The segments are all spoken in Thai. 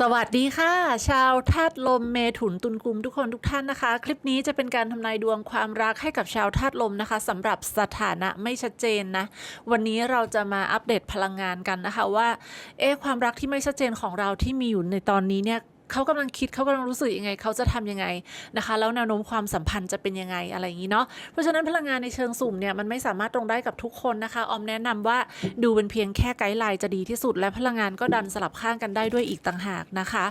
สวัสดีค่ะ ชาวธาตุลมเมถุนตุลกุมทุกคนทุกท่านนะคะ คลิปนี้จะเป็นการทำนายดวงความรักให้กับชาวธาตุลมนะคะสำหรับสถานะไม่ชัดเจนนะ วันนี้เราจะมาอัปเดตพลังงานกันนะคะว่า เอ๊ความรักที่ไม่ชัดเจนของเราที่มีอยู่ในตอนนี้เนี่ย เขากำลังคิดเขากำลังรู้สึกยังไง เขาจะทำยังไงนะคะ แล้วแนวโน้มความสัมพันธ์จะเป็นยังไงอะไรอย่างนี้เนาะเพราะฉะนั้นพลังงานในเชิงสุ่มเนี่ยมันไม่สามารถตรงได้กับทุกคนนะคะ ออมแนะนำว่าดูเป็นเพียงแค่ไกด์ไลน์จะดีที่สุด และพลังงานก็ดันสลับข้างกันได้ด้วยอีกต่างหากนะคะ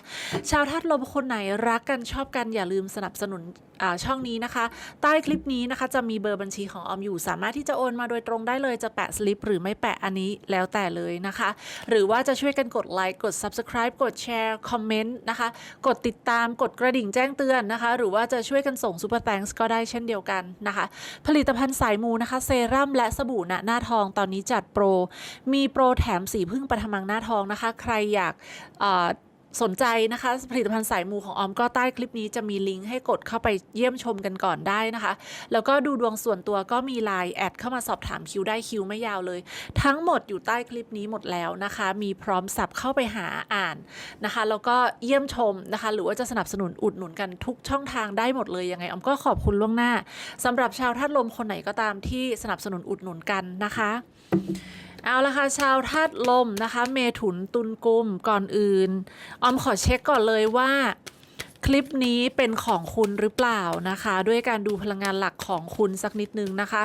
ชาวธาตุลมคนไหนรักกันชอบกันอย่าลืมสนับสนุน ช่องนี้นะคะ ใต้คลิปนี้นะคะ จะมีเบอร์บัญชีของออมอยู่ สามารถที่จะโอนมาโดยตรงได้เลยจะแปะสลิปหรือไม่แปะอันนี้แล้วแต่เลยนะคะ หรือว่าจะช่วยกันกดไลค์กด Subscribe กดแชร์คอมเมนต์นะคะ กดติดตามกดกระดิ่งแจ้งเตือนนะคะ หรือว่าจะช่วยกันส่งซูเปอร์แตงส์ก็ได้เช่นเดียวกันนะคะ ผลิตภัณฑ์สายมูนะคะ เซรั่มและสบู่หน้าทองตอนนี้จัดโปร มีโปรแถมสีพึ่งประทมังหน้าทองนะคะ ใครอยากอ่อ สนใจนะคะ ผลิตภัณฑ์สายมูของออมก็ใต้คลิปนี้จะมีลิงก์ให้กดเข้าไปเยี่ยมชมกันก่อนได้นะคะ แล้วก็ดูดวงส่วนตัวก็มีไลน์แอดเข้ามาสอบถามคิวได้คิวไม่ยาวเลย ทั้งหมดอยู่ใต้คลิปนี้หมดแล้วนะคะ มีพร้อมสับเข้าไปหาอ่านนะคะ แล้วก็เยี่ยมชมนะคะ หรือว่าจะสนับสนุนอุดหนุนกันทุกช่องทางได้หมดเลยยังไงออมก็ขอบคุณล่วงหน้าสำหรับชาวธาตุลมคนไหนก็ตามที่สนับสนุนอุดหนุนกันนะคะ เอาละค่ะชาวธาตุลมนะคะ เมถุนตุลกุมก่อนอื่น ออมขอเช็คก่อนเลยว่า คลิปนี้เป็นของคุณหรือเปล่านะคะ ด้วยการดูพลังงานหลักของคุณสักนิดนึงนะคะ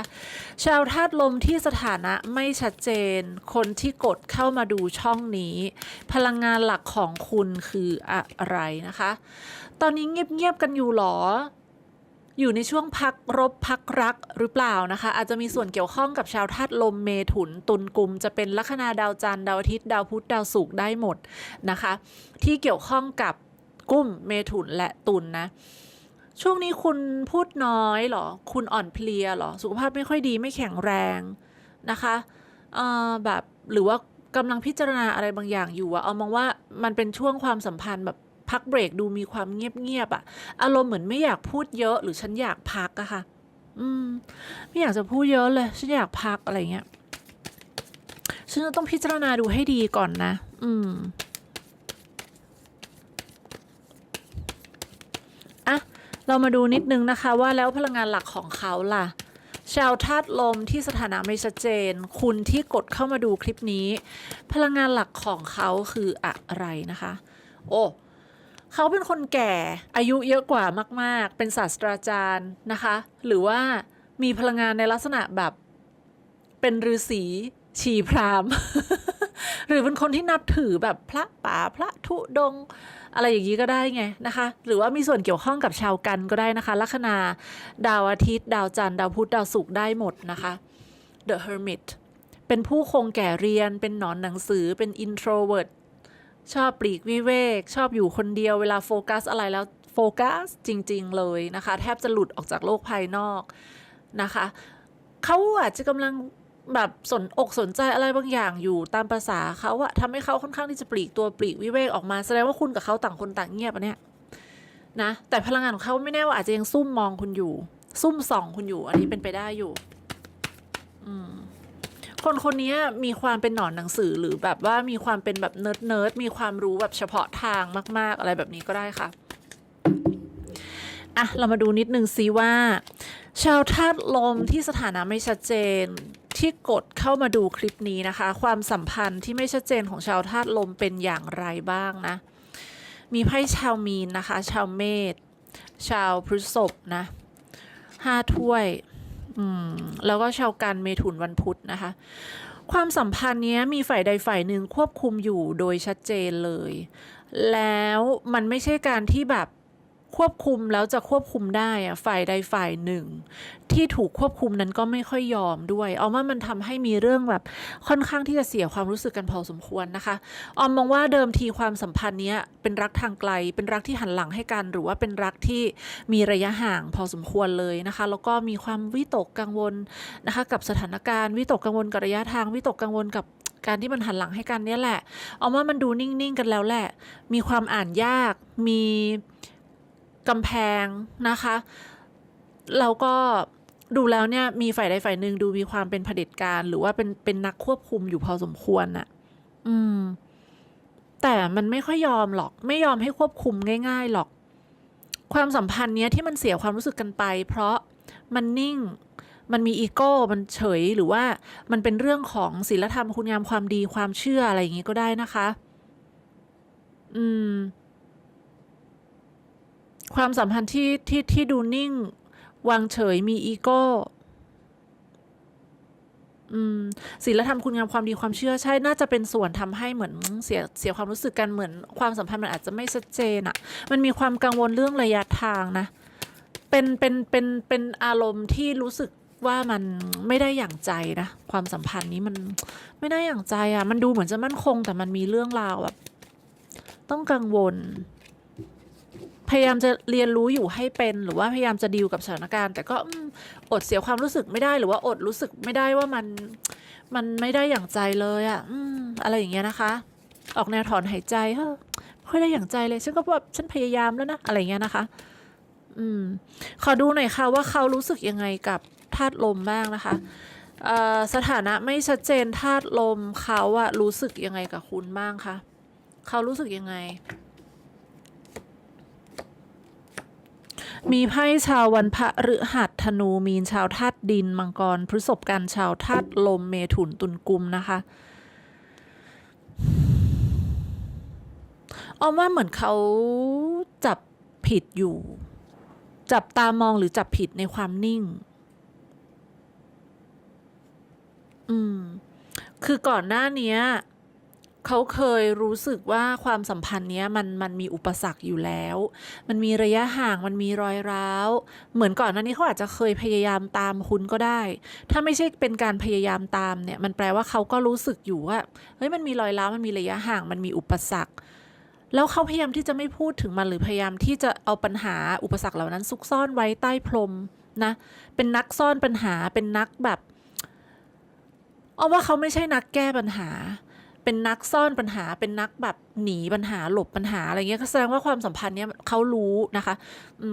ชาวธาตุลมที่สถานะไม่ชัดเจน คนที่กดเข้ามาดูช่องนี้ พลังงานหลักของคุณคืออะไรนะคะ ตอนนี้เงียบๆกันอยู่หรอ อยู่ในช่วงพักรบพักรักหรือเปล่านะคะ อาจจะมีส่วนเกี่ยวข้องกับชาวธาตุลมเมถุน ตุลกุม จะเป็นลัคนาดาวจันทร์ดาวอาทิตย์ดาวพุธดาวศุกร์ได้หมดนะคะ ที่เกี่ยวข้องกับกุ้มเมถุนและตุลนนะช่วงนี้คุณพูดน้อยเหรอ คุณอ่อนเพลียเหรอ สุขภาพไม่ค่อยดีไม่แข็งแรงนะคะเอ่อแบบหรือว่ากำลังพิจารณาอะไรบางอย่างอยู่อะเอามองว่ามันเป็นช่วงความสัมพันธ์แบบ พักเบรกดูมีความเงียบๆอะอารมณ์เหมือนไม่อยากพูดเยอะหรือฉันอยากพักอะค่ะ อืม ไม่อยากจะพูดเยอะเลย ฉันอยากพักอะไรเงี้ยฉันจะต้องพิจารณาดูให้ดีก่อนนะ อืมอะเรามาดูนิดนึงนะคะว่าแล้วพลังงานหลักของเขาล่ะชาวธาตุลมที่สถานะไม่ชัดเจน คุณที่กดเข้ามาดูคลิปนี้ พลังงานหลักของเขาคืออะไรนะคะ โอ้ เขาเป็นคนแก่อายุเยอะกว่ามาก ๆ เป็นศาสตราจารย์นะคะ หรือว่ามีพลังงานในลักษณะแบบ เป็นฤาษีชีพรามหรือเป็นคนที่นับถือแบบพระป่าพระธุดง อะไรอย่างนี้ก็ได้ไงนะคะ หรือว่ามีส่วนเกี่ยวข้องกับชาวกันก็ได้นะคะ ลัคนาดาวอาทิตย์ ดาวจันทร์ดาวพุธดาวศุกร์ได้หมดนะคะ The Hermit เป็นผู้คงแก่เรียน เป็นหนอนหนังสือ เป็น introvert ชอบปลีกวิเวก ชอบอยู่คนเดียวเวลาโฟกัสอะไรแล้วโฟกัสจริง ๆ เลยนะคะ แทบจะหลุดออกจากโลกภายนอกนะคะเขาอาจจะกำลังแบบสนอกสนใจอะไรบางอย่างอยู่ตามภาษาเขาอะทำให้เขาค่อนข้างที่จะปลีกตัวปลีกวิเวกออกมาแสดงว่าคุณกับเขาต่างคนต่างเงียบอะเนี่ยนะแต่พลังงานของเขาไม่แน่ว่าอาจจะยังซุ่มมองคุณอยู่ ซุ่มส่องคุณอยู่ อันนี้เป็นไปได้อยู่ อืม คนคนนี้มีความเป็นหนอนหนังสือหรือแบบว่ามีความเป็นแบบเนิร์ดเนิร์ดมีความรู้แบบเฉพาะทางมาก ๆ อะไรแบบนี้ก็ได้ค่ะอะเรามาดูนิดนึงซิว่า ชาวธาตุลมที่สถานะไม่ชัดเจนที่กดเข้ามาดูคลิปนี้นะคะ ความสัมพันธ์ที่ไม่ชัดเจนของชาวธาตุลมเป็นอย่างไรบ้างนะ มีไพ่ชาวมีนนะคะ ชาวเมษชาวพฤษภนะห้าถ้วย อืมแล้วก็ชาวกันเมถุนวันพุธนะคะ ความสัมพันธ์นี้มีฝ่ายใดฝ่ายหนึ่งควบคุมอยู่โดยชัดเจนเลย แล้วมันไม่ใช่การที่แบบ ควบคุมแล้วจะควบคุมได้อะฝ่ายใดฝ่ายหนึ่ง ที่ถูกควบคุมนั้นก็ไม่ค่อยยอมด้วย เอาว่ามันทำให้มีเรื่องแบบค่อนข้างที่จะเสียความรู้สึกกันพอสมควรนะคะ ออมมองว่าเดิมทีความสัมพันธ์เนี้ยเป็นรักทางไกล เป็นรักที่หันหลังให้กัน หรือว่าเป็นรักที่มีระยะห่างพอสมควรเลยนะคะ แล้วก็มีความวิตกกังวลนะคะกับสถานการณ์วิตกกังวลกับระยะทางวิตกกังวลกับการที่มันหันหลังให้กันเนี่ยแหละ เอาว่ามันดูนิ่งๆกันแล้วแหละ มีความอ่านยากมี กำแพงนะคะแล้วก็ดูแล้วเนี่ยมีฝ่ายใดฝ่ายหนึ่งดูมีความเป็นเผด็จการ หรือว่าเป็นเป็นนักควบคุมอยู่พอสมควรน่ะ อืม แต่มันไม่ค่อยยอมหรอก ไม่ยอมให้ควบคุมง่าย ๆหรอก ความสัมพันธ์เนี้ยที่มันเสียความรู้สึกกันไป เพราะมันนิ่ง มันมีอีโก้ มันเฉยหรือว่ามันเป็นเรื่องของศีลธรรมคุณงามความดีความเชื่ออะไรอย่างงี้ก็ได้นะคะ อืม ความสัมพันธ์ที่ที่ที่ดูนิ่ง วางเฉยมีอีโก้ศีลธรรมคุณงามความดีความเชื่อใช่น่าจะเป็นส่วนทำให้เหมือนเสียเสียความรู้สึกกันเหมือน ความสัมพันธ์มันอาจจะไม่ชัดเจนอะมันมีความกังวลเรื่องระยะทางนะ เป็นเป็นเป็นเป็นอารมณ์ที่รู้สึกว่ามันไม่ได้อย่างใจนะความสัมพันธ์นี้มันไม่ได้อย่างใจอะมันดูเหมือนจะมั่นคง แต่มันมีเรื่องราวแบบต้องกังวล พยายามจะเรียนรู้อยู่ให้เป็น หรือว่าพยายามจะดีลกับสถานการณ์ แต่ก็อดเสียความรู้สึกไม่ได้หรือว่าอดรู้สึกไม่ได้ว่ามันมันไม่ได้อย่างใจเลยอะอืมอะไรอย่างเงี้ยนะคะ ออกแนวถอนหายใจเฮ้อไม่ค่อยได้อย่างใจเลยฉันก็แบบฉันพยายามแล้วนะอะไรอย่างเงี้ยนะคะ อืม ขอดูหน่อยค่ะว่าเขารู้สึกยังไงกับธาตุลมบ้างนะคะสถานะไม่ชัดเจนธาตุลมเขาอะรู้สึกยังไงกับคุณบ้างคะเขารู้สึกยังไง มีไพ่ชาววันพระฤหัสธนูมีนชาวธาตุดิน มังกรพฤษภกันชาวธาตุลมเมถุนตุลกุมนะคะออมว่าเหมือนเขาจับผิดอยู่ จับตามองหรือจับผิดในความนิ่ง อืม คือก่อนหน้านี้ เขาเคยรู้สึกว่าความสัมพันธ์เนี้ยมันมันมีอุปสรรคอยู่แล้ว มันมีระยะห่างมันมีรอยร้าว เหมือนก่อนหน้านี้เขาอาจจะเคยพยายามตามคุณก็ได้ ถ้าไม่ใช่เป็นการพยายามตามเนี่ยมันแปลว่าเขาก็รู้สึกอยู่ว่าเฮ้ยมันมีรอยร้าวมันมีระยะห่างมันมีอุปสรรคแล้วเขาพยายามที่จะไม่พูดถึงมันหรือพยายามที่จะเอาปัญหาอุปสรรคเหล่านั้นซุกซ่อนไว้ใต้พรมนะ เป็นนักซ่อนปัญหาเป็นนักแบบเอาว่าเขาไม่ใช่นักแก้ปัญหา เป็นนักซ่อนปัญหา เป็นนักแบบหนีปัญหาหลบปัญหาอะไรเงี้ยแสดงว่าความสัมพันธ์เนี้ยเขารู้นะคะ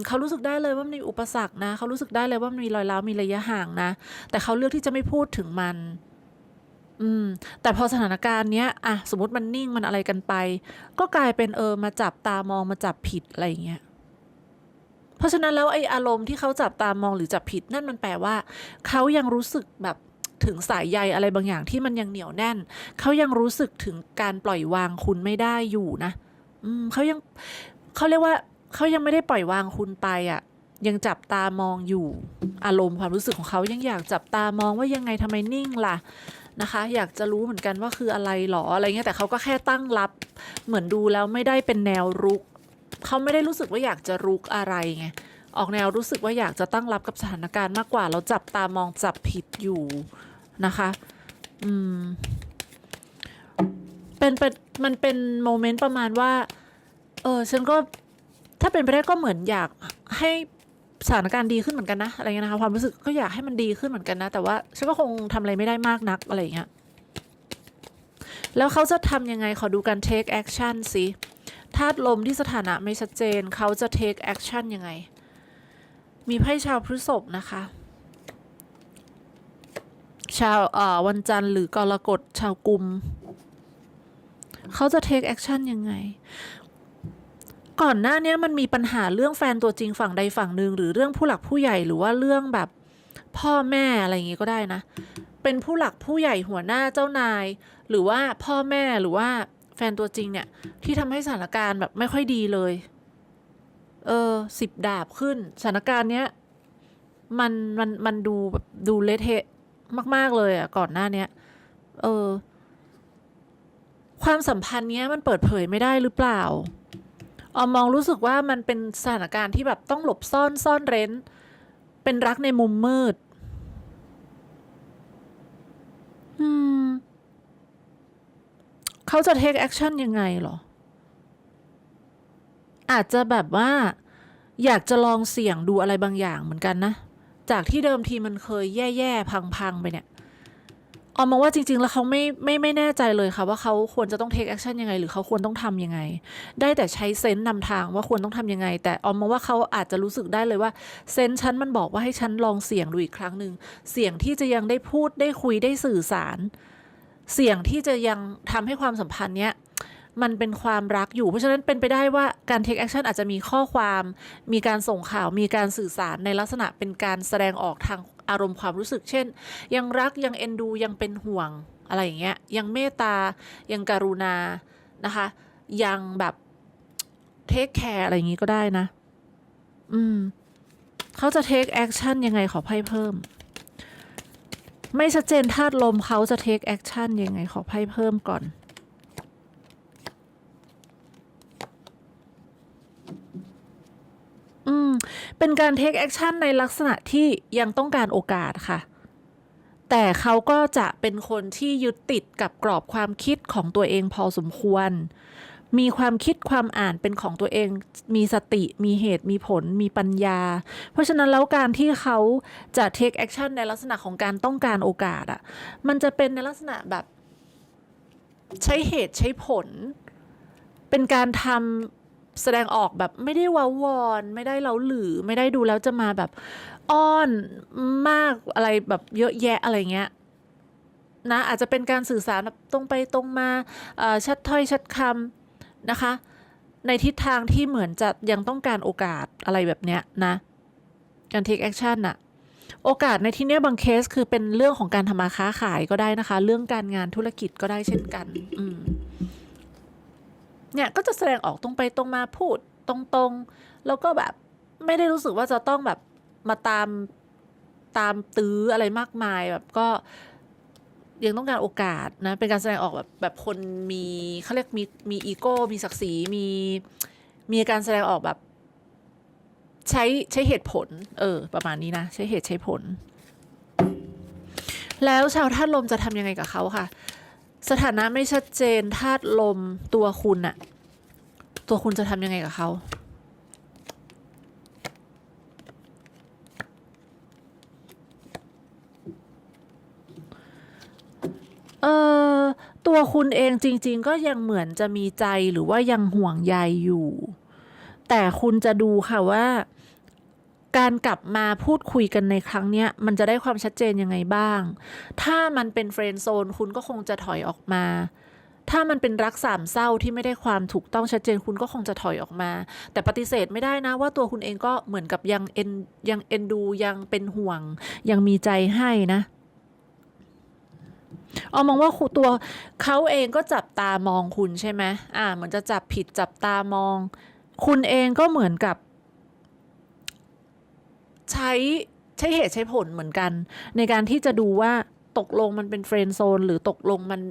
เขารู้สึกได้เลยว่ามันมีอุปสรรคนะเขารู้สึกได้เลยว่ามันมีรอยร้าวมีระยะห่างนะ แต่เขาเลือกที่จะไม่พูดถึงมันอืมแต่พอสถานการณ์เนี้ยอะสมมติมันนิ่งมันอะไรกันไป ก็กลายเป็นเออมาจับตามองมาจับผิดอะไรเงี้ยเพราะฉะนั้นแล้วไอ้อารมณ์ที่เขาจับตามองหรือจับผิดนั่นมันแปลว่า เขายังรู้สึกแบบ ถึงสายใยอะไรบางอย่างที่มันยังเหนียวแน่น เขายังรู้สึกถึงการปล่อยวางคุณไม่ได้อยู่นะ อืมเขายังเขาเรียกว่าเขายังไม่ได้ปล่อยวางคุณไปอะ่ะ ยังจับตามองอยู่ อารมณ์ความรู้สึกของเขายังอยากจับตามองว่ายังไงทำไมนิ่งล่ะนะคะ อยากจะรู้เหมือนกันว่าคืออะไรหรออะไรเงี้ยแต่เขาก็แค่ตั้งรับ เหมือนดูแล้วไม่ได้เป็นแนวรุกเขาไม่ได้รู้สึกว่าอยากจะรุกอะไรไงออกแนวรู้สึกว่าอยากจะตั้งรับกับสถานการณ์มากกว่าแล้วจับตามองจับผิดอยู่ นะคะ อืม เป็นเป็นมันเป็นโมเมนต์ประมาณว่า เออฉันก็ถ้าเป็นไปได้ก็เหมือนอยากให้สถานการณ์ดีขึ้นเหมือนกันนะอะไรเงี้ยนะคะความรู้สึกก็อยากให้มันดีขึ้นเหมือนกันนะ แต่ว่าฉันก็คงทำอะไรไม่ได้มากนักอะไรเงี้ยแล้วเขาจะทำยังไงขอดูการ take action สิธาตุลมที่สถานะไม่ชัดเจน เขาจะ take action ยังไง มีไพ่ชาวพฤษภนะคะ ชาววันจันทร์หรือกรกฎชาวกุม เขาจะ take action ยังไง ก่อนหน้านี้มันมีปัญหาเรื่องแฟนตัวจริงฝั่งใดฝั่งหนึ่งหรือเรื่องผู้หลักผู้ใหญ่หรือว่าเรื่องแบบพ่อแม่อะไรอย่างงี้ก็ได้นะ เป็นผู้หลักผู้ใหญ่หัวหน้าเจ้านาย หรือว่าพ่อแม่หรือว่าแฟนตัวจริงเนี่ย ที่ทำให้สถานการณ์แบบไม่ค่อยดีเลย เออสิบดาบขึ้นสถานการณ์เนี้ย มันมันมันดูแบบดูเละเทะ มาก ๆ เลยอะก่อนหน้าเนี้ย เออ ความสัมพันธ์เนี้ยมันเปิดเผยไม่ได้หรือเปล่าออมมองรู้สึกว่ามันเป็นสถานการณ์ที่แบบต้องหลบซ่อนซ่อนเร้น เป็นรักในมุมมืด อืม เขาจะ take action ยังไงเหรอ อาจจะแบบว่า อยากจะลองเสี่ยงดูอะไรบางอย่างเหมือนกันนะ จากที่เดิมทีมันเคยแย่ๆพังๆไปเนี่ยออมมองว่าจริง ๆ แล้วเขาไม่ไม่ไม่แน่ใจเลยค่ะว่าเขาควรจะต้อง take action ยังไง หรือเขาควรต้องทำยังไง ได้แต่ใช้เซนส์นำทางว่าควรต้องทำยังไง แต่ออมมองว่าเขาอาจจะรู้สึกได้เลยว่าเซนส์ฉันมันบอกว่าให้ฉันลองเสี่ยงดูอีกครั้งหนึ่งเสี่ยงที่จะยังได้พูดได้คุยได้สื่อสาร เสี่ยงที่จะยังทำให้ความสัมพันธ์เนี้ย มันเป็นความรักอยู่ เพราะฉะนั้นเป็นไปได้ว่าการ take action อาจจะมีข้อความ มีการส่งข่าวมีการสื่อสารในลักษณะเป็นการแสดงออกทางอารมณ์ความรู้สึก เช่น ยังรักยังเอ็นดูยังเป็นห่วงอะไรอย่างเงี้ยยังเมตตา ยังการุณานะคะ ยังแบบเทคแคร์อะไรอย่างงี้ก็ได้นะ อืมเขาจะ take action ยังไงขอไพ่เพิ่ม ไม่ชัดเจนธาตุลมเขาจะ take action ยังไงขอไพ่เพิ่มก่อน อืม เป็นการ take action ในลักษณะที่ยังต้องการโอกาสค่ะ แต่เขาก็จะเป็นคนที่ยึดติดกับกรอบความคิดของตัวเองพอสมควร มีความคิดความอ่านเป็นของตัวเอง มีสติ มีเหตุ มีผล มีปัญญา เพราะฉะนั้นแล้วการที่เขาจะ take action ในลักษณะของการต้องการโอกาสอะ่ะ มันจะเป็นในลักษณะแบบใช้เหตุใช้ผล เป็นการทำ แสดงออกแบบไม่ได้ว้าวอน ไม่ได้เล้าหรือไม่ได้ดูแล้วจะมาแบบอ้อนมากอะไรแบบเยอะแยะอะไรเงี้ยนะอาจจะเป็นการสื่อสารแบบตรงไปตรงมาชัดถ้อยชัดคำนะคะ ในทิศทางที่เหมือนจะยังต้องการโอกาสอะไรแบบเนี้ยนะ การ take action อะโอกาสในที่เนี้ยบางเคสคือเป็นเรื่องของการทำมาค้าขายก็ได้นะคะ เรื่องการงานธุรกิจก็ได้เช่นกัน อืม เนี่ยก็จะแสดงออกตรงไปตรงมาพูดตรงๆ แล้วก็แบบไม่ได้รู้สึกว่าจะต้องแบบมาตามตามตื้ออะไรมากมายแบบก็ยังต้องการโอกาสนะเป็นการแสดงออกแบบแบบคนมีเขาเรียกมีมีอีโก้มีศักดิ์ศรีมีมีการแสดงออกแบบ ใช้ใช้เหตุผล เออ ประมาณนี้นะใช้เหตุใช้ผล แล้วชาวธาตุลมจะทำยังไงกับเขาค่ะ สถานะไม่ชัดเจนธาตุลมตัวคุณอะตัวคุณจะทำยังไงกับเขาเออตัวคุณเองจริง ๆ ก็ยังเหมือนจะมีใจหรือว่ายังห่วงใยอยู่ แต่คุณจะดูค่ะว่า การกลับมาพูดคุยกันในครั้งนี้มันจะได้ความชัดเจนยังไงบ้าง ถ้ามันเป็นเฟรนด์โซนคุณก็คงจะถอยออกมา ถ้ามันเป็นรักสามเศร้าที่ไม่ได้ความถูกต้องชัดเจนคุณก็คงจะถอยออกมา แต่ปฏิเสธไม่ได้นะว่าตัวคุณเองก็เหมือนกับยังเอ็นยังเอ็นดูยังเป็นห่วง ยังมีใจให้นะเอามองว่าตัวเขาเองก็จับตามองคุณใช่ไหมอ่าเหมือนจะจับผิดจับตามอง คุณเองก็เหมือนกับ ใช้ใช้เหตุใช้ผลเหมือนกัน ในการที่จะดูว่าตกลงมันเป็นเฟรนด์โซนหรือตกลงมัน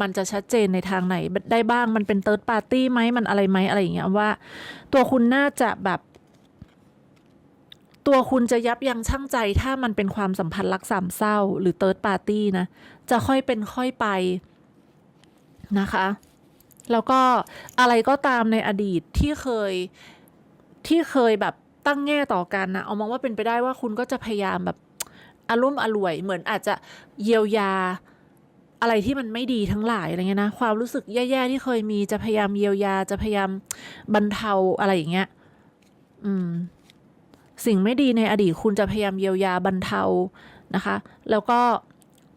มันจะชัดเจนในทางไหนได้บ้างมันเป็นเติร์ดปาร์ตี้ไหมมันอะไรไหมอะไรอย่างเงี้ยว่า ตัวคุณน่าจะแบบ ตัวคุณจะยับยั้งชั่งใจ ถ้ามันเป็นความสัมพันธ์รักสามเศร้า หรือเติร์ดปาร์ตี้นะ จะค่อยเป็นค่อยไปนะคะ แล้วก็อะไรก็ตามในอดีตที่เคยที่เคยแบบ ตั้งแง่ต่อกันนะเอามองว่าเป็นไปได้ว่าคุณก็จะพยายามแบบอารมณ์อร่วย เหมือนอาจจะเยียวยาอะไรที่มันไม่ดีทั้งหลายอะไรเงี้ยนะความรู้สึกแย่ๆที่เคยมีจะพยายามเยียวยาจะพยายามบรรเทาอะไรอย่างเงี้ย อืม สิ่งไม่ดีในอดีตคุณจะพยายามเยียวยาบรรเทานะคะ แล้วก็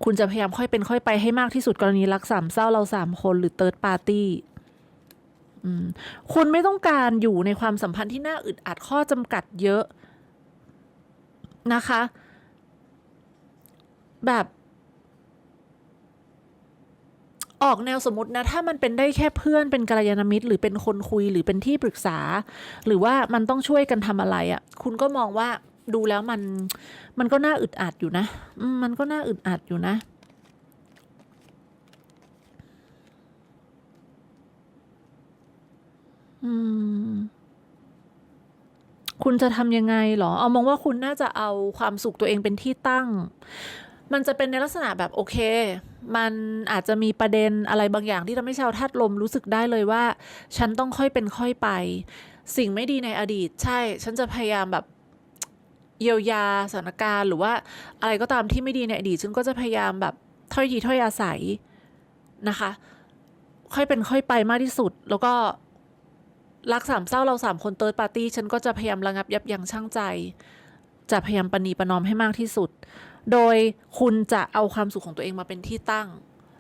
คุณจะพยายามค่อยเป็นค่อยไปให้มากที่สุดกรณีรักสามเศร้าเราสามคนหรือเติร์ดปาร์ตี้ คุณไม่ต้องการอยู่ในความสัมพันธ์ที่น่าอึดอัดข้อจำกัดเยอะนะคะ แบบออกแนวสมมตินะ ถ้ามันเป็นได้แค่เพื่อนเป็นกัลยาณมิตร หรือเป็นคนคุยหรือเป็นที่ปรึกษา หรือว่ามันต้องช่วยกันทำอะไรอะ่ะ คุณก็มองว่าดูแล้วมัน มันก็น่าอึดอัดอยู่นะ มันก็น่าอึดอัดอยู่นะ อืม คุณจะทำยังไงหรอ เอามองว่าคุณน่าจะเอาความสุขตัวเองเป็นที่ตั้ง มันจะเป็นในลักษณะแบบโอเค มันอาจจะมีประเด็นอะไรบางอย่างที่ทำให้ชาวธาตุลมรู้สึกได้เลยว่า ฉันต้องค่อยเป็นค่อยไป สิ่งไม่ดีในอดีต ใช่ ฉันจะพยายามแบบเยียวยาสถานการณ์หรือว่าอะไรก็ตามที่ไม่ดีในอดีตฉันก็จะพยายามแบบถ้อยทีถ้อยอาศัยนะคะ ค่อยเป็นค่อยไปมากที่สุด แล้วก็ รักสามเศร้าเราสามคนเติร์ดปาร์ตี้ฉันก็จะพยายามระงับยับยั้งชั่งใจ จะพยายามปณีประนอมให้มากที่สุด โดยคุณจะเอาความสุขของตัวเองมาเป็นที่ตั้ง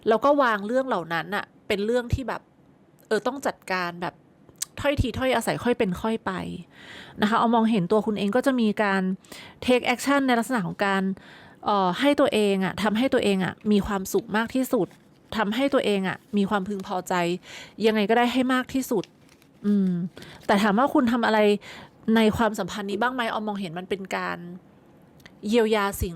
แล้วก็วางเรื่องเหล่านั้นอะเป็นเรื่องที่แบบเออต้องจัดการแบบถ้อยทีถ้อยอาศัยค่อยเป็นค่อยไปนะคะเอามองเห็นตัวคุณเองก็จะมีการ take action ในลักษณะของการอ่อให้ตัวเองอะทำให้ตัวเองอะมีความสุขมากที่สุดทำให้ตัวเองอะมีความพึงพอใจ ยังไงก็ได้ให้มากที่สุด อืม แต่ถามว่าคุณทำอะไรในความสัมพันธ์นี้บ้างไหมเอามองเห็นมันเป็นการเยียวยาสิ่ง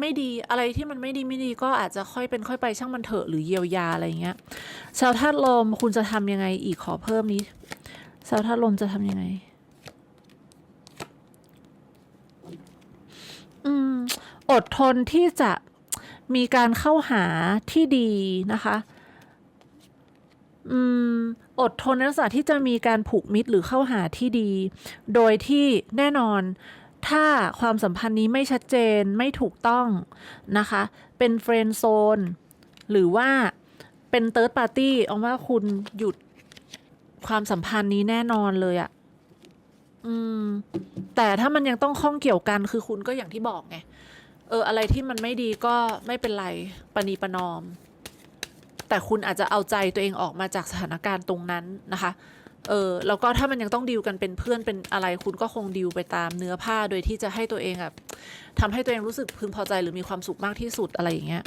ไม่ดีอะไรที่มันไม่ดีไม่ดีก็อาจจะค่อยเป็นค่อยไปช่างมันเถอะหรือเยียวยาอะไรเงี้ยชาวธาตุลมคุณจะทำยังไงอีกขอเพิ่มนี้ชาวธาตุลมจะทำยังไง อืม อดทนที่จะมีการเข้าหาที่ดีนะคะ อืม อดทนในลักษณะที่จะมีการผูกมิตรหรือเข้าหาที่ดี โดยที่แน่นอนถ้าความสัมพันธ์นี้ไม่ชัดเจนไม่ถูกต้องนะคะ เป็นเฟรนด์โซนหรือว่าเป็นเติร์ดปาร์ตี้เอาว่าคุณหยุดความสัมพันธ์นี้แน่นอนเลยอะอืม แต่ถ้ามันยังต้องข้องเกี่ยวกันคือคุณก็อย่างที่บอกไง เออ อะไรที่มันไม่ดีก็ไม่เป็นไรปณีประนอม แต่คุณอาจจะเอาใจตัวเองออกมาจากสถานการณ์ตรงนั้นนะคะเออแล้วก็ถ้ามันยังต้องดีลกันเป็นเพื่อนเป็นอะไรคุณก็คงดีลไปตามเนื้อผ้าโดยที่จะให้ตัวเองแบบทำให้ตัวเองรู้สึกพึงพอใจหรือมีความสุขมากที่สุดอะไรอย่างเงี้ย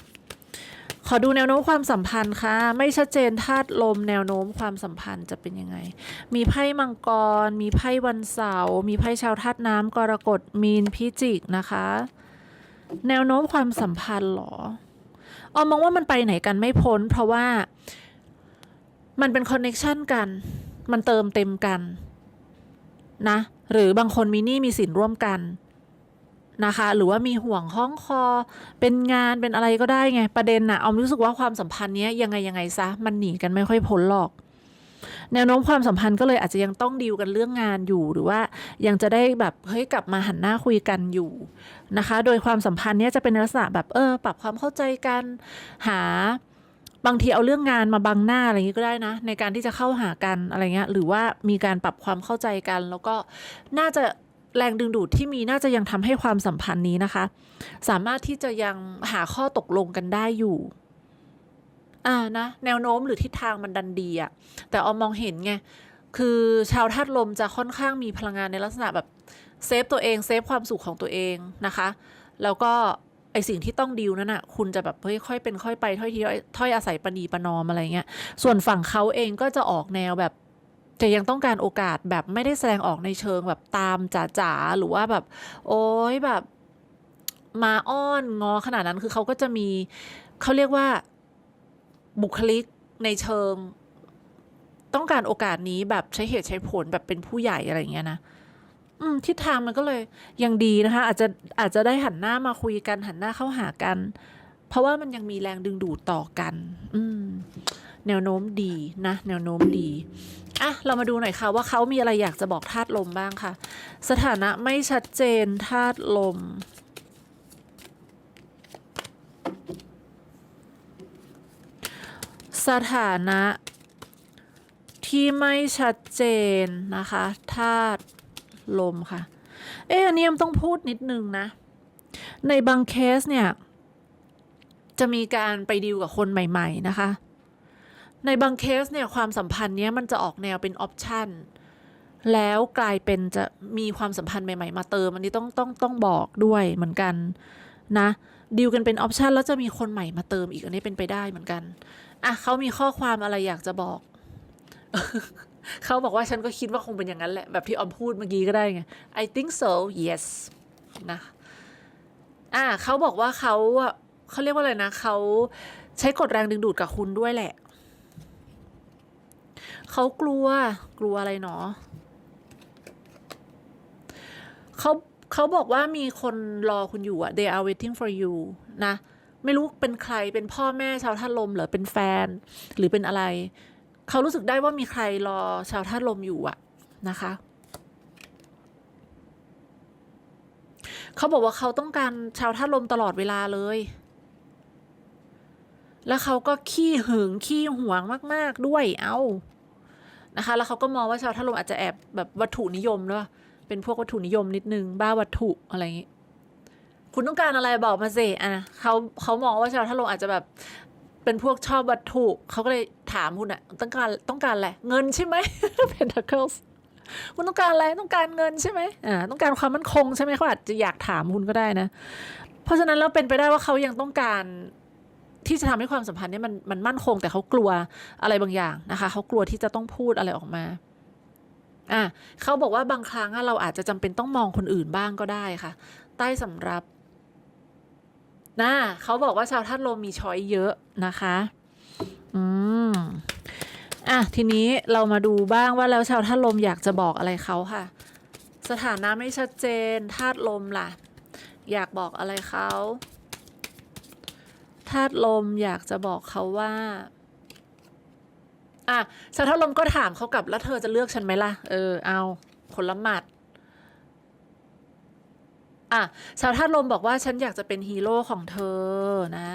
ขอดูแนวโน้มความสัมพันธ์ค่ะ ไม่ชัดเจนธาตุลมแนวโน้มความสัมพันธ์จะเป็นยังไง มีไพ่มังกร มีไพ่วันเสาร์มีไพ่ชาวธาตุน้ำกรกฎมีนพิจิกนะคะ แนวโน้มความสัมพันธ์หรอ ออมมองว่ามันไปไหนกันไม่พ้น เพราะว่ามันเป็นคอนเน็ชันกัน มันเติมเต็มกันนะ หรือบางคนมีหนี้มีสินร่วมกันนะคะ หรือว่ามีห่วงห้องคอ เป็นงานเป็นอะไรก็ได้ไง ประเด็นน่ะออมรู้สึกว่าความสัมพันธ์นี้ยังไงยังไงซะ มันหนีกันไม่ค่อยพ้นหรอก แนวโน้มความสัมพันธ์ก็เลยอาจจะยังต้องดีลกันเรื่องงานอยู่ หรือว่ายังจะได้แบบเฮ้ยกลับมาหันหน้าคุยกันอยู่นะคะ โดยความสัมพันธ์เนี้ยจะเป็นลักษณะแบบเออปรับความเข้าใจกันหาบางทีเอาเรื่องงานมาบังหน้าอะไรอย่างนี้ก็ได้นะ ในการที่จะเข้าหากันอะไรเงี้ยหรือว่ามีการปรับความเข้าใจกัน แล้วก็น่าจะแรงดึงดูดที่มีน่าจะยังทำให้ความสัมพันธ์นี้นะคะ สามารถที่จะยังหาข้อตกลงกันได้อยู่ อ่านะแนวโน้มหรือทิศทางมันดันดีอะแต่ออมมองเห็นไงคือชาวธาตุลมจะค่อนข้างมีพลังงานในลักษณะแบบเซฟตัวเองเซฟความสุขของตัวเองนะคะ แล้วก็ไอสิ่งที่ต้องดีลนั่นน่ะคุณจะแบบเฮ้ยค่อยเป็นค่อยไปถ้อยทีถ้อยอาศัยปณีปนอมอะไรเงี้ย ส่วนฝั่งเขาเองก็จะออกแนวแบบจะยังต้องการโอกาสแบบไม่ได้แสดงออกในเชิงแบบตามจ๋าๆหรือว่าแบบ โอ้ยแบบมาอ้อนงอขนาดนั้นคือเขาก็จะมีเขาเรียกว่า บุคลิกในเชิง ต้องการโอกาสนี้แบบใช้เหตุใช้ผลแบบเป็นผู้ใหญ่อะไรเงี้ยนะอืมทิศทางมันก็เลยยังดีนะคะ อาจจะอาจจะได้หันหน้ามาคุยกัน หันหน้าเข้าหากัน เพราะว่ามันยังมีแรงดึงดูดต่อกัน อืม แนวโน้มดีนะ แนวโน้มดีอะเรามาดูหน่อยค่ะว่าเขามีอะไรอยากจะบอกธาตุลมบ้างค่ะ สถานะไม่ชัดเจนธาตุลม สถานะที่ไม่ชัดเจนนะคะธาตุลมค่ะ เอ๊อันนี้ยมต้องพูดนิดนึงนะ ในบางเคสเนี่ย จะมีการไปดีลกับคนใหม่ ๆ นะคะ ในบางเคสเนี่ยความสัมพันธ์เนี้ยมันจะออกแนวเป็นออปชันแล้วกลายเป็นจะมีความสัมพันธ์ใหม่ ๆ มาเติม อันนี้ต้องต้องต้องบอกด้วยเหมือนกันนะดีลกันเป็นออปชันแล้วจะมีคนใหม่มาเติมอีกอันนี้เป็นไปได้เหมือนกัน อะเขามีข้อความอะไรอยากจะบอก เขาบอกว่าฉันก็คิดว่าคงเป็นอย่างนั้นแหละ แบบที่ออมพูดเมื่อกี้ก็ได้ไง I think so yes นะอ่าเขาบอกว่าเขาเขาเรียกว่าอะไรนะเขาใช้กฎแรงดึงดูดกับคุณด้วยแหละ เขากลัวกลัวอะไรเนาะเขาเขาบอกว่ามีคนรอคุณอยู่อะ they are waiting for you นะ ไม่รู้เป็นใครเป็นพ่อแม่ชาวท่าลมหรือเป็นแฟน หรือเป็นอะไร เขารู้สึกได้ว่ามีใครรอชาวท่าลมอยู่อะนะคะ เขาบอกว่าเขาต้องการชาวท่าลมตลอดเวลาเลย แล้วเขาก็ขี้หึงขี้หวงมาก ๆ ด้วยเอ้านะคะ แล้วเขาก็มองว่าชาวท่าลมอาจจะแอบแบบวัตถุนิยมด้วยเป็นพวกวัตถุนิยมนิดนึงบ้าวัตถุอะไรอย่างนี้ คุณต้องการอะไรบอกมาสิอะเขาเขามองว่าชาวท่าลมอาจจะแบบเป็นพวกชอบวัตถุเขาก็เลยถามคุณอะต้องการต้องการอะไรเงินใช่ไหม Pentacles คุณต้องการอะไรต้องการเงินใช่ไหมอ่าต้องการความมั่นคงใช่ไหมเขาอาจจะอยากถามคุณก็ได้นะ เพราะฉะนั้นแล้วเป็นไปได้ว่าเขายังต้องการที่จะทำให้ความสัมพันธ์นี้มันมันมั่นคง แต่เขากลัวอะไรบางอย่างนะคะเขากลัวที่จะต้องพูดอะไรออกมาอะเขาบอกว่าบางครั้งเราอาจจะจำเป็นต้องมองคนอื่นบ้างก็ได้ค่ะ ใต้สำรับ นะเขาบอกว่าชาวธาตุลมมีช้อยเยอะนะคะ อืมอะทีนี้เรามาดูบ้างว่าแล้วชาวธาตุลมอยากจะบอกอะไรเขาค่ะ สถานะไม่ชัดเจนธาตุลมล่ะ อยากบอกอะไรเขาธาตุลมอยากจะบอกเขาว่าอะชาวธาตุลมก็ถามเขากลับแล้วเธอจะเลือกฉันไหมล่ะ เออเอาคนละหมัด อะชาวธาตุลมบอกว่าฉันอยากจะเป็นฮีโร่ของเธอนะ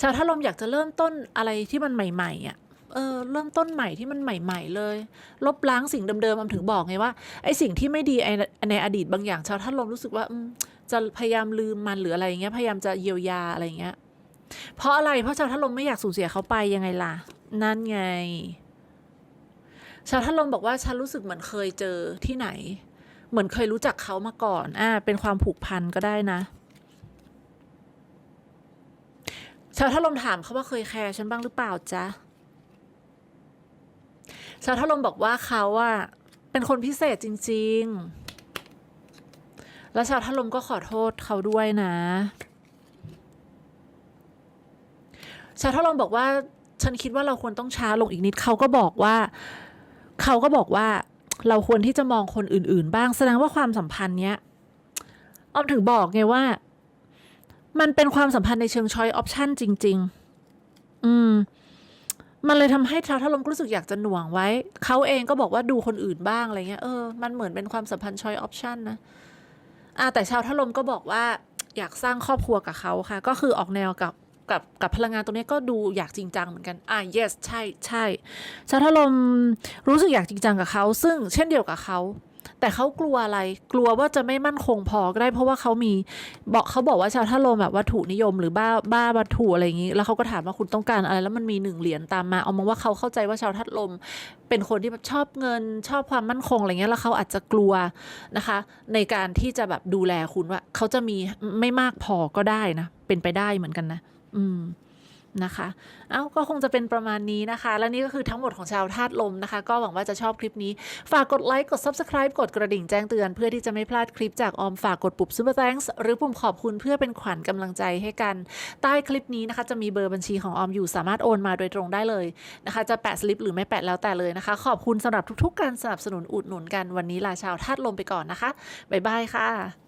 ชาวธาตุลมอยากจะเริ่มต้นอะไรที่มันใหม่ๆอะเออเริ่มต้นใหม่ที่มันใหม่ ๆ เลย ลบล้างสิ่งเดิมๆมันถึงบอกไงว่าไอ้สิ่งที่ไม่ดีในอดีตบางอย่างชาวธาตุลมรู้สึกว่าจะพยายามลืมมันหรืออะไรอย่างเงี้ยพยายามจะเยียวยาอะไรอย่างเงี้ย เพราะอะไรเพราะชาวธาตุลมไม่อยากสูญเสียเขาไปยังไงล่ะ นั่นไง ชาวธาตุลมบอกว่าฉันรู้สึกเหมือนเคยเจอที่ไหน เหมือนเคยรู้จักเขามาก่อน อ่า เป็นความผูกพันก็ได้นะชาวธาตุลมถามเขาว่าเคยแคร์ฉันบ้างหรือเปล่าจ๊ะชาวธาตุลมบอกว่าเขาอะเป็นคนพิเศษจริง ๆ แล้วชาวธาตุลมก็ขอโทษเขาด้วยนะ ชาวธาตุลมบอกว่า ฉันคิดว่าเราควรต้องช้าลงอีกนิด เขาก็บอกว่า เขาก็บอกว่า เราควรที่จะมองคนอื่น ๆ บ้าง แสดงว่าความสัมพันธ์เนี้ยออมถึงบอกไงว่า มันเป็นความสัมพันธ์ในเชิงช้อยออปชันจริง ๆ อืม มันเลยทำให้ชาวทะลมรู้สึกอยากจะหน่วงไว้ เขาเองก็บอกว่าดูคนอื่นบ้างอะไรเงี้ยเออมันเหมือนเป็นความสัมพันธ์ช้อยออปชันนะอ่าแต่ชาวทะลมก็บอกว่าอยากสร้างครอบครัวกับเขาค่ะ ก็คือออกแนวกับ กับกับพลังงานตรงนี้ก็ดูอยากจริงจังเหมือนกันอ่า yes ใช่ใช่ชาวทลมรู้สึกอยากจริงจังกับเขา ซึ่งเช่นเดียวกับเขาแต่เขากลัวอะไร กลัวว่าจะไม่มั่นคงพอก็ได้เพราะว่าเขามีบอกเขาบอกว่าชาวท่าลมแบบวัตถุนิยมหรือบ้าบ้าวัตถุอะไรอย่างนี้ แล้วเขาก็ถามว่าคุณต้องการอะไร แล้วมันมีหนึ่งเหรียญตามมา เอามาว่าเขาเข้าใจว่าชาวทัดลม เป็นคนที่แบบชอบเงินชอบความมั่นคงอะไรเงี้ย แล้วเขาอาจจะกลัวนะคะ ในการที่จะแบบดูแลคุณว่าเขาจะมีไม่มากพอก็ได้นะ เป็นไปได้เหมือนกันนะ อืมนะคะ เอ้า ก็คงจะเป็นประมาณนี้นะคะ และนี่ก็คือทั้งหมดของชาวธาตุลมนะคะ ก็หวังว่าจะชอบคลิปนี้ ฝากกดไลค์ กด Subscribe กดกระดิ่งแจ้งเตือน เพื่อที่จะไม่พลาดคลิปจากออมฝากกดปุ่ม Super Thanks หรือปุ่มขอบคุณเพื่อเป็นขวัญกำลังใจให้กัน ใต้คลิปนี้นะคะ จะมีเบอร์บัญชีของออมอยู่ สามารถโอนมาโดยตรงได้เลยนะคะ จะแปะสลิปหรือไม่แปะแล้วแต่เลยนะคะ ขอบคุณสำหรับทุกๆ การสนับสนุนอุดหนุนกัน วันนี้ลาชาวธาตุลมไปก่อนนะคะ บ๊ายบายค่ะ